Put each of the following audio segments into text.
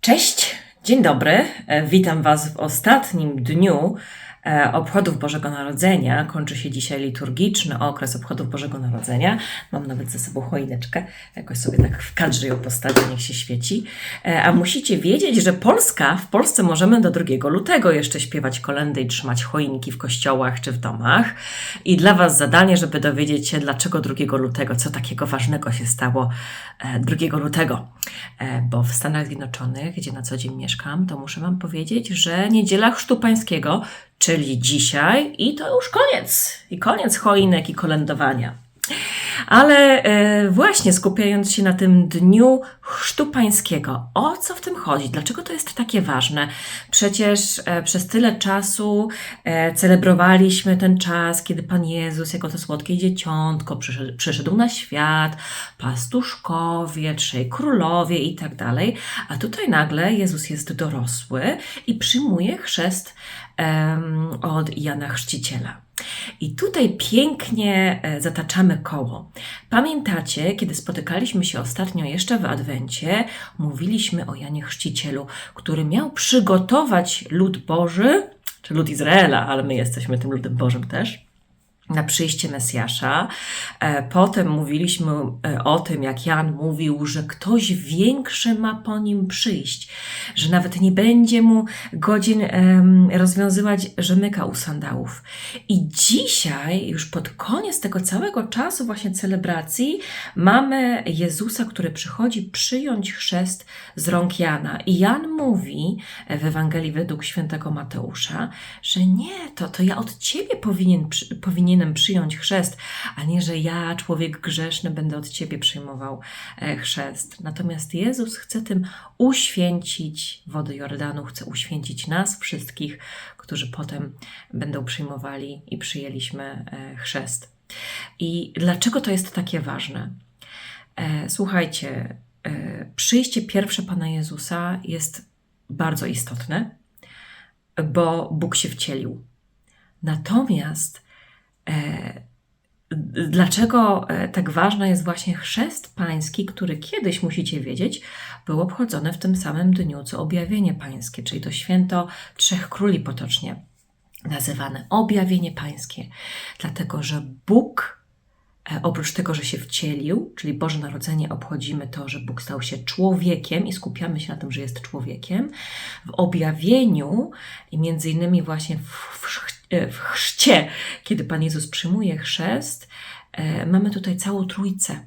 Cześć, dzień dobry. E, Witam Was w ostatnim dniu obchodów Bożego Narodzenia. Kończy się dzisiaj liturgiczny okres obchodów Bożego Narodzenia. Mam nawet ze sobą choineczkę. Jakoś sobie tak w kadrze ją postawię, niech się świeci. E, A musicie wiedzieć, że Polska, w Polsce możemy do 2 lutego jeszcze śpiewać kolendy i trzymać choinki w kościołach czy w domach. I dla Was zadanie, żeby dowiedzieć się, dlaczego 2 lutego, co takiego ważnego się stało e, 2 lutego. E, Bo w Stanach Zjednoczonych, gdzie na co dzień mieszkam, to muszę Wam powiedzieć, że niedziela Chrztu Pańskiego, czyli dzisiaj, i to już koniec. I koniec choinek i kolędowania. Ale e, właśnie skupiając się na tym dniu Chrztu Pańskiego, o co w tym chodzi? Dlaczego to jest takie ważne? Przecież e, przez tyle czasu e, celebrowaliśmy ten czas, kiedy Pan Jezus, jako to słodkie dzieciątko, przyszedł, przyszedł na świat, pastuszkowie, trzej królowie i tak dalej. A tutaj nagle Jezus jest dorosły i przyjmuje chrzest em, od Jana Chrzciciela. I tutaj pięknie e, zataczamy koło. Pamiętacie, kiedy spotykaliśmy się ostatnio jeszcze w Adwencie, mówiliśmy o Janie Chrzcicielu, który miał przygotować lud Boży, czy lud Izraela, ale my jesteśmy tym ludem Bożym też na przyjście Mesjasza. E, Potem mówiliśmy e, o tym, jak Jan mówił, że ktoś większy ma po nim przyjść, że nawet nie będzie mu godzin em, rozwiązywać rzemyka u sandałów. I dzisiaj, już pod koniec tego całego czasu właśnie celebracji, mamy Jezusa, który przychodzi przyjąć chrzest z rąk Jana. I Jan mówi w Ewangelii według świętego Mateusza, że nie, to, to ja od Ciebie powinien, przy- powinienem przyjąć chrzest, a nie, że ja, człowiek grzeszny, będę od Ciebie przyjmował e, chrzest. Natomiast Jezus chce tym uświęcić wodę Jordanu, chce uświęcić nas wszystkich, którzy potem będą przyjmowali i przyjęliśmy e, chrzest. I dlaczego to jest takie ważne? E, Słuchajcie, e, przyjście pierwsze Pana Jezusa jest bardzo istotne, bo Bóg się wcielił. Natomiast dlaczego e, tak ważny jest właśnie chrzest pański, który kiedyś, musicie wiedzieć, był obchodzony w tym samym dniu co objawienie pańskie, czyli to święto Trzech Króli potocznie nazywane objawienie pańskie, dlatego że Bóg E, oprócz tego, że się wcielił, czyli Boże Narodzenie obchodzimy to, że Bóg stał się człowiekiem i skupiamy się na tym, że jest człowiekiem, w objawieniu i między innymi właśnie w, w, w chrzcie, kiedy Pan Jezus przyjmuje chrzest, e, mamy tutaj całą Trójcę.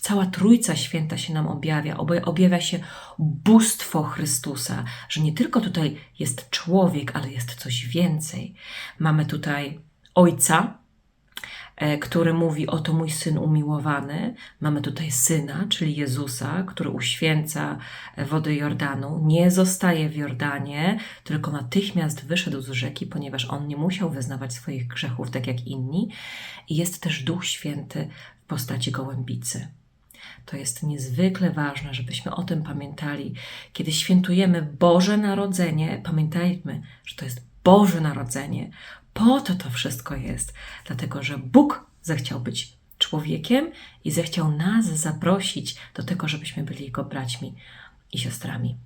Cała Trójca Święta się nam objawia, Obja- objawia się bóstwo Chrystusa, że nie tylko tutaj jest człowiek, ale jest coś więcej. Mamy tutaj Ojca, e, który mówi: Oto mój syn umiłowany. Mamy tutaj syna, czyli Jezusa, który uświęca e, wodę Jordanu. Nie zostaje w Jordanie, tylko natychmiast wyszedł z rzeki, ponieważ on nie musiał wyznawać swoich grzechów tak jak inni. I jest też Duch Święty w postaci gołębicy. To jest niezwykle ważne, żebyśmy o tym pamiętali. Kiedy świętujemy Boże Narodzenie, pamiętajmy, że to jest Boże Narodzenie. Po to to wszystko jest, dlatego że Bóg zechciał być człowiekiem i zechciał nas zaprosić do tego, żebyśmy byli Jego braćmi i siostrami.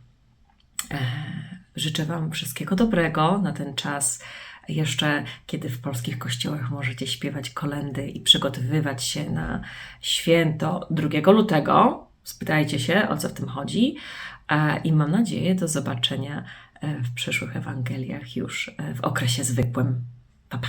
E, Życzę Wam wszystkiego dobrego na ten czas. Jeszcze kiedy w polskich kościołach możecie śpiewać kolendy i przygotowywać się na święto 2 lutego. Spytajcie się, o co w tym chodzi. E, I mam nadzieję do zobaczenia e, w przyszłych Ewangeliach już e, w okresie zwykłym. Pa, pa.